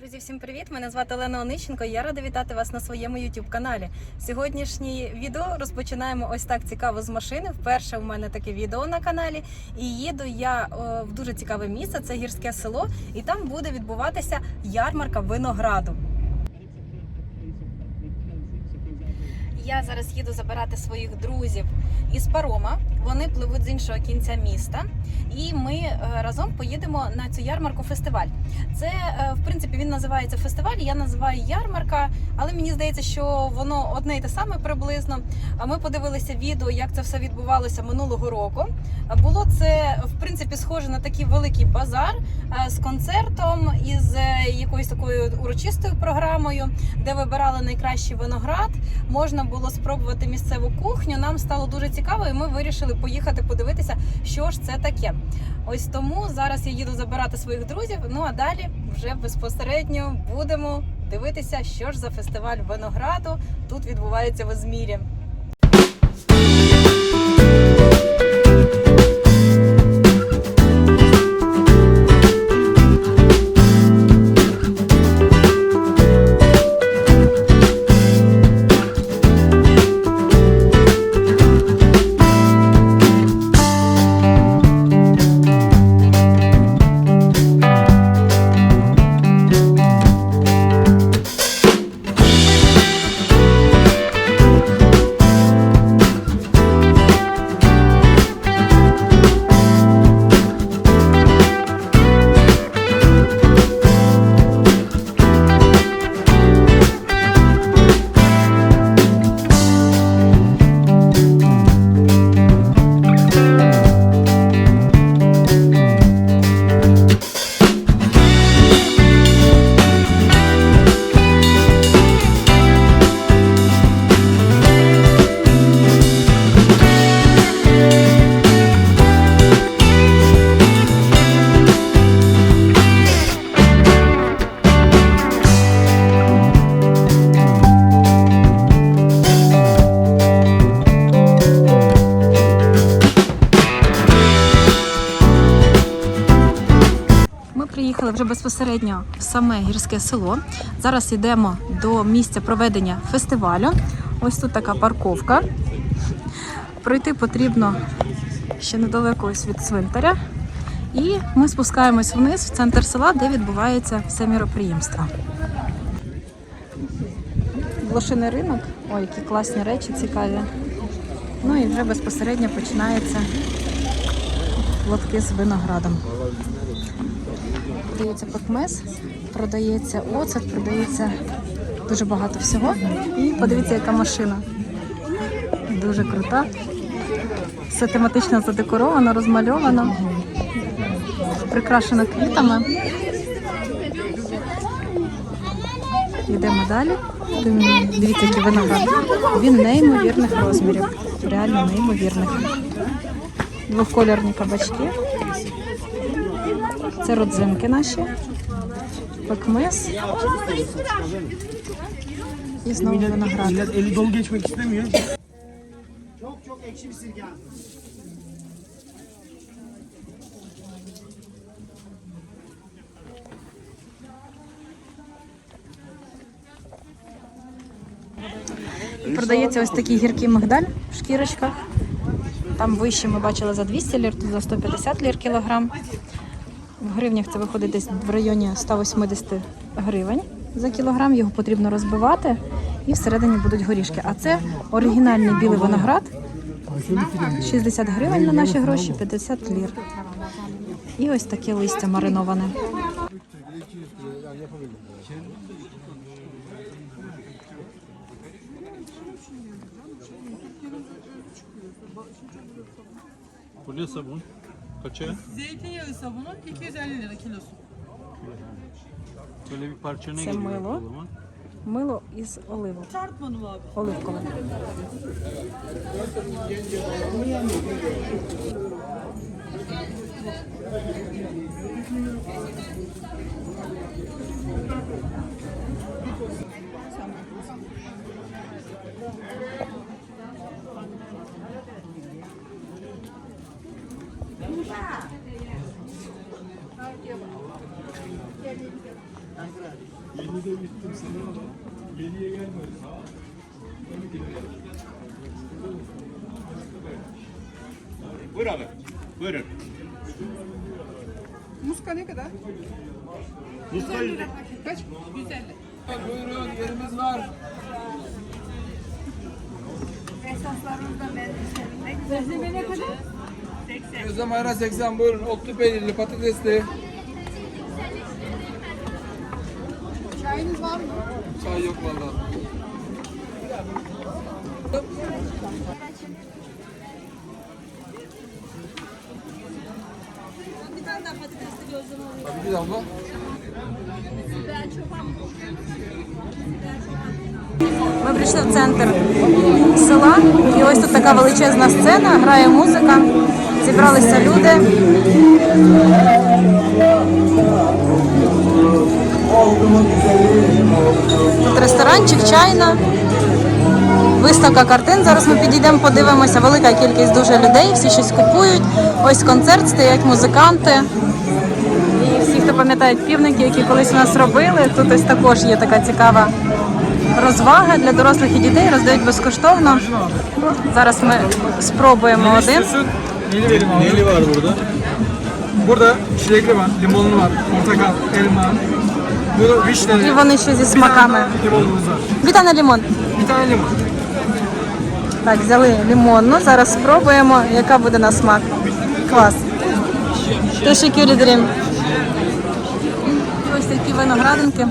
Друзі, всім привіт! Мене звати Олена Онищенко. Я рада вітати вас на своєму youtube каналі. Сьогоднішнє відео розпочинаємо ось так цікаво з машини. Вперше у мене таке відео на каналі. І їду я в дуже цікаве місце. Це гірське село, і там буде відбуватися ярмарка винограду. Я зараз їду забирати своїх друзів із парома. Вони пливуть з іншого кінця міста, і ми е, разом поїдемо на цю ярмарку фестиваль. Це е, в принципі він називається фестиваль. Я називаю ярмарка, але мені здається, що воно одне й те саме приблизно. Ми подивилися відео, як це все відбувалося минулого року. Було це в принципі схоже на такий великий базар е, з концертом із е, якоюсь такою урочистою програмою, де вибирали найкращий виноград. Можна було спробувати місцеву кухню. Нам стало дуже цікаво, і ми вирішили поїхати подивитися, що ж це таке. Ось тому зараз я їду забирати своїх друзів. Ну а далі вже безпосередньо будемо дивитися, що ж за фестиваль винограду тут відбувається в Ізмірі. Приїхали вже безпосередньо в саме гірське село. Зараз йдемо до місця проведення фестивалю. Ось тут така парковка. Пройти потрібно ще недалеко ось від цвинтаря. І ми спускаємось вниз в центр села, де відбувається все міроприємство. Блошиний ринок. Ой, які класні речі цікаві. Ну і вже безпосередньо починається лотки з виноградом. Продається пекмез, продається оцет, продається дуже багато всього. І подивіться, яка машина. Дуже крута. Все тематично задекоровано, розмальовано, прикрашено квітами. Йдемо далі. Дивіться, який виноград. Він неймовірних розмірів. Реально неймовірних. Двохкольорні кабачки. Це родзинки наші. Пекмес. І знову виноград. Продається ось такий гіркий мигдаль в шкірочках. Там вище ми бачили за 200 лір, тут за 150 лір кілограм. В гривнях це виходить десь в районі 180 гривень за кілограм. Його потрібно розбивати і всередині будуть горішки. А це оригінальний білий виноград. 60 гривень на наші гроші, 50 лір. І ось таке листя мариноване. Sabun? Kaça? Zeytinyağı sabunu 250 lira kilosu. Böyle bir parça ne Це geliyor мило. ortalama? Мило із оливок. Çarpmadım abi. Оливкове. Yenide gittim sana ama yeniye gelmedim. Buyur abi. Buyurun. Muska ne kadar? Muska 100 Kaç? 150. Buyurun yerimiz var. Esaslarımız da ben Rezime ne kadar? Gözlem ayran 80 buyurun. Otlu peynirli patatesli. Çayınız var mı? Çay yok valla. Bir tane daha patatesli gözlem alayım. Tabii ki de abla. Biber çoban. Biber çoban. Прийшли в центр села, і ось тут така величезна сцена, грає музика, зібралися люди. Тут ресторанчик, чайна, виставка картин. Зараз ми підійдемо, подивимося. Велика кількість дуже людей, всі щось купують. Ось концерт, стоять музиканти. І всі, хто пам'ятають півники, які колись у нас робили, тут ось також є така цікава розвага для дорослих і дітей, роздають безкоштовно. Зараз ми спробуємо один. Neli verim var burada? Burada çilekli var, limonlu var, portakal, elma. Bu І вони ще зі смаками. limonumuz var. Віта лімон. Bir tane limon. Так, взяли лимонну. Зараз спробуємо, яка буде на смак. Клас. Teşekkür ederim. Ось такі виноградинки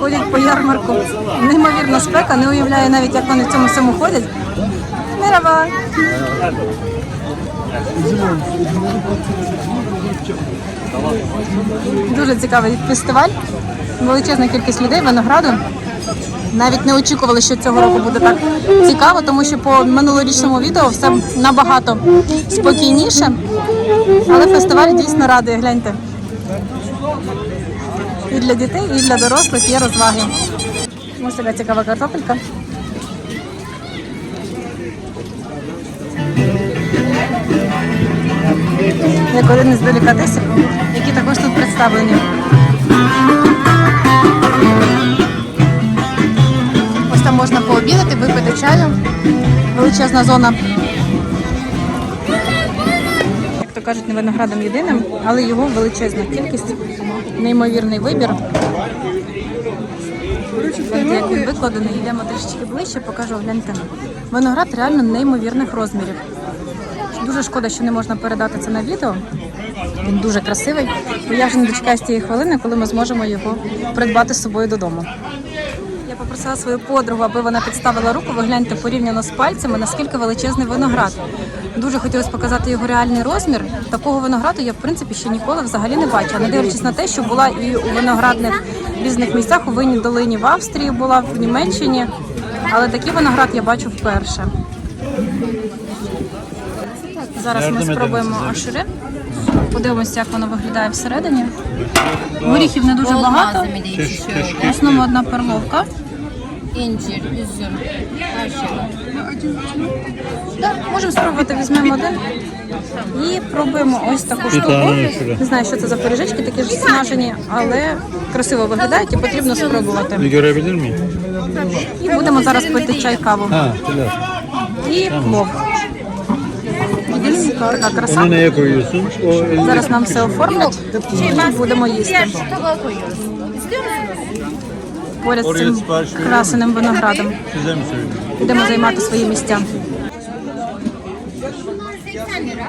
ходять по ярмарку. Неймовірна спека, не уявляю навіть, як вони в цьому всьому ходять. Мераба. Дуже цікавий фестиваль. Величезна кількість людей, винограду. Навіть не очікували, що цього року буде так цікаво, тому що по минулорічному відео все набагато спокійніше. Але фестиваль дійсно радує, гляньте. І для дітей, і для дорослих є розваги. Ось така цікава картопелька. Як один із делікатесів, які також тут представлені. Ось там можна пообідати, випити чаю. Величезна зона. Як то кажуть, не виноградом єдиним, але його величезна кількість, неймовірний вибір. Як він викладений, йдемо трішечки ближче, покажу, гляньте. Виноград реально неймовірних розмірів. Дуже шкода, що не можна передати це на відео. Він дуже красивий. І я вже не дочекаюсь тієї хвилини, коли ми зможемо його придбати з собою додому. Я попросила свою подругу, аби вона підставила руку. Ви гляньте порівняно з пальцями, наскільки величезний виноград. Дуже хотілося показати його реальний розмір. Такого винограду я в принципі ще ніколи взагалі не бачила. Не дивлячись на те, що була і у виноградних різних місцях, у винній долині в Австрії була, в Німеччині. Але такий виноград я бачу вперше. Зараз ми спробуємо ашири. Подивимося, як воно виглядає всередині. Горіхів не дуже багато. В основному одна перловка. İncir, üzüm, her şey var. Так, можемо спробувати, візьмемо один. І пробуємо ось таку штуку. Не знаю, що це за пиріжечки, такі ж смажені, але красиво виглядають і потрібно спробувати. Görebilir miyim? І будемо зараз пити чай каву. Ha, pilav. І плов. Така краса. Neye koyuyorsun? O elindeki Зараз нам все оформлять і будемо їсти. Tabağa koyuyoruz. İstiyor musunuz? Поряд з цим красеним виноградом. Будемо займати свої місця. Bunlar 80 lira.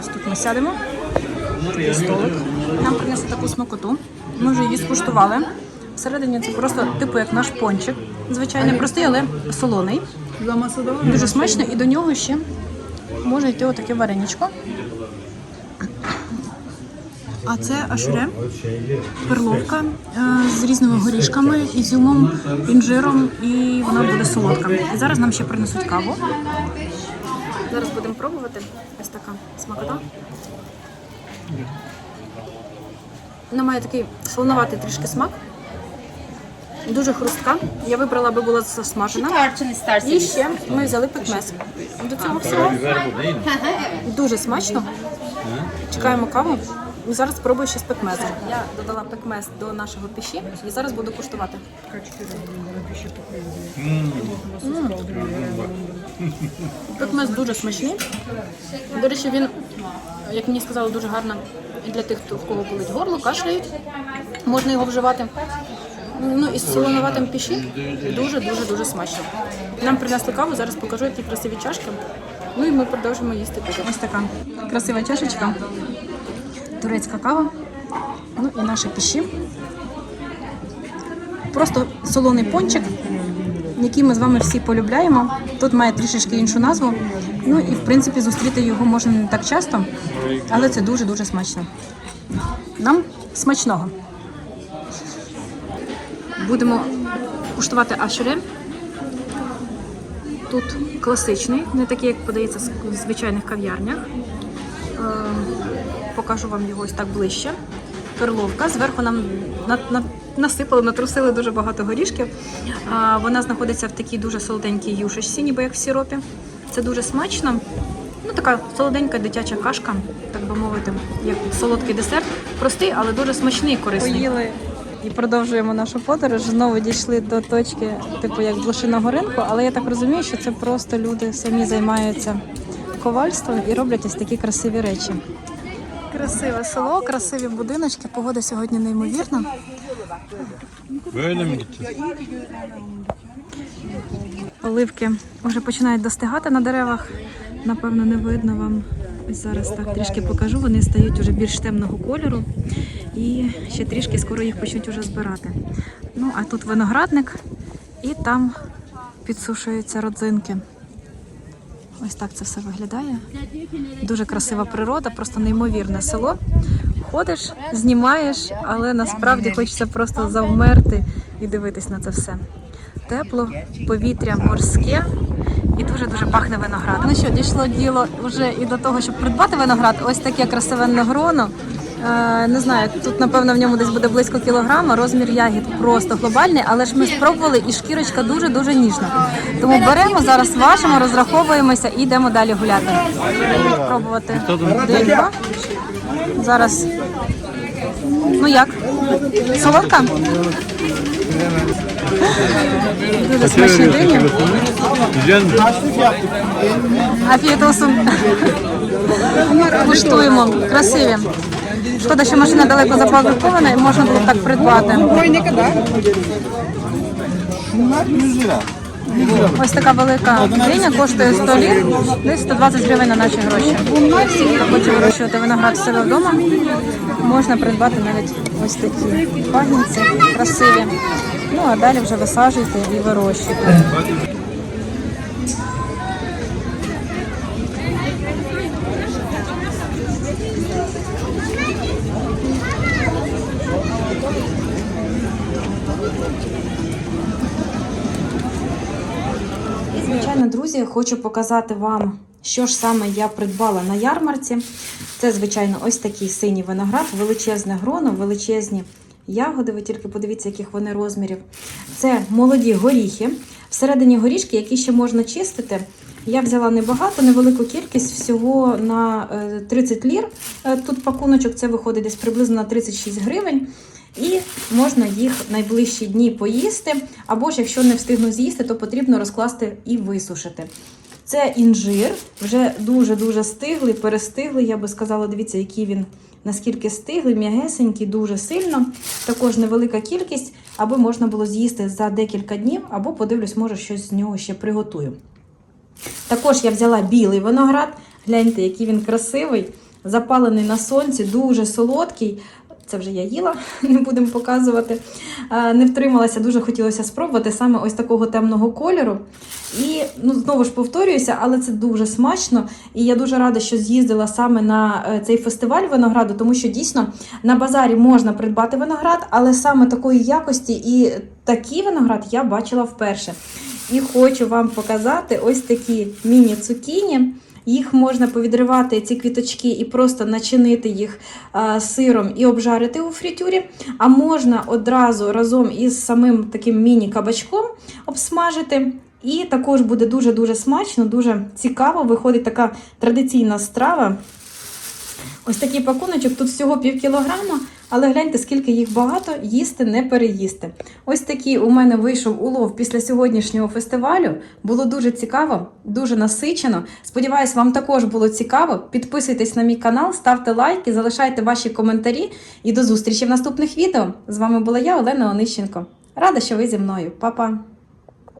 Ось тут ми сядемо. Столик. Нам принесли таку смакоту. Ми вже її скуштували. Всередині це просто типу як наш пончик. Звичайно, простий, але солоний. Дуже смачно, і до нього ще може йти отаке вареничко. А це ашуре, перловка е, з різними горішками, ізюмом, інжиром, і вона буде солодка. І зараз нам ще принесуть каву. Зараз будемо пробувати. Ось така смакота. Вона має такий солоноватий трішки смак. Дуже хрустка. Я вибрала, аби була засмажена. І ще ми взяли пекмез. До цього всього дуже смачно. Чекаємо каву. І зараз спробую ще з пекмезом. Я додала пекмез до нашого піші і зараз буду куштувати. М. Пекмез дуже смачний. До речі, він, як мені сказали, дуже гарно для тих, хто в кого болить горло, кашляють. Можна його вживати. Ну і з солоноватим піші дуже дуже дуже смачно. Нам принесли каву, зараз покажу, які красиві чашки. Ну і ми продовжимо їсти пити. Ось така красива чашечка. Турецька кава. Ну і наші піші. Просто солоний пончик, який ми з вами всі полюбляємо. Тут має трішечки іншу назву. Ну і в принципі зустріти його можна не так часто, але це дуже-дуже смачно. Нам смачного. Будемо куштувати ашере. Тут класичний, не такий, як подається в звичайних кав'ярнях. Е, Покажу вам його ось так ближче. Перловка. Зверху нам на, на, насипали, натрусили дуже багато горішків. Вона знаходиться в такій дуже солоденькій юшечці, ніби як в сіропі. Це дуже смачно. Ну, така солоденька дитяча кашка, так би мовити, як солодкий десерт. Простий, але дуже смачний і корисний. Поїли і продовжуємо нашу подорож. Знову дійшли до точки, типу як блошиного ринку, але я так розумію, що це просто люди самі займаються ковальством і роблять ось такі красиві речі. Красиве село, красиві будиночки. Погода сьогодні неймовірна. Оливки вже починають достигати на деревах. Напевно, не видно вам. Ось зараз так трішки покажу. Вони стають уже більш темного кольору. І ще трішки скоро їх почнуть уже збирати. Ну, а тут виноградник, і там підсушуються родзинки. Ось так це все виглядає. Дуже красива природа, просто неймовірне село. Ходиш, знімаєш, але насправді хочеться просто завмерти і дивитись на це все. Тепло, повітря морське і дуже-дуже пахне виноград. Ну що, дійшло діло вже і до того, щоб придбати виноград. Ось таке красиве негроно. Е, не знаю, тут напевно в ньому десь буде близько кілограма. Розмір ягід просто глобальний, але ж ми спробували, і шкірочка дуже дуже ніжна. Тому беремо зараз, важимо, розраховуємося і йдемо далі гуляти. Пробувати дельва. Зараз. Ну як? Солодка? Дуже смачні дині. Güzel mi? Куштуємо. Красиві. Шкода, що машина далеко запаркована і можна було так придбати. Ой, не когда? Bunlar 100 lira. Ось така велика диня коштує 100 лір, десь 120 гривень на наші гроші. Хоче вирощувати виноград в себе вдома, можна придбати навіть ось такі пагінці красиві. Ну а далі вже висаджуйте і вирощуйте. І, звичайно, друзі, хочу показати вам, що ж саме я придбала на ярмарці. Це, звичайно, ось такий синій виноград, величезне гроно, величезні ягоди. Ви тільки подивіться, яких вони розмірів. Це молоді горіхи. Всередині горішки, які ще можна чистити. Я взяла небагато, невелику кількість, всього на е, 30 лір. Е, Тут пакуночок це виходить десь приблизно на 36 гривень. І можна їх найближчі дні поїсти, або ж якщо не встигну з'їсти, то потрібно розкласти і висушити. Це інжир, вже дуже-дуже стиглий, перестиглий. Я би сказала, дивіться, який він наскільки стиглий, м'ягесенький, дуже сильно. Також невелика кількість, аби можна було з'їсти за декілька днів, або подивлюсь, може щось з нього ще приготую. Також я взяла білий виноград. Гляньте, який він красивий, запалений на сонці, дуже солодкий. Це вже я їла, не будемо показувати. Е, Не втрималася, дуже хотілося спробувати саме ось такого темного кольору. І ну, знову ж повторююся, але це дуже смачно. І я дуже рада, що з'їздила саме на е, цей фестиваль винограду, тому що дійсно на базарі можна придбати виноград, але саме такої якості і такий виноград я бачила вперше. І хочу вам показати ось такі міні-цукіні. Їх можна повідривати, ці квіточки, і просто начинити їх а, сиром і обжарити у фритюрі. А можна одразу разом із самим таким міні-кабачком обсмажити. І також буде дуже-дуже смачно, дуже цікаво. Виходить така традиційна страва. Ось такий пакуночок, тут всього пів кілограма, але гляньте, скільки їх багато, їсти не переїсти. Ось такий у мене вийшов улов після сьогоднішнього фестивалю. Було дуже цікаво, дуже насичено. Сподіваюсь, вам також було цікаво. Підписуйтесь на мій канал, ставте лайки, залишайте ваші коментарі і до зустрічі в наступних відео. З вами була я, Олена Онищенко. Рада, що ви зі мною. Па-па!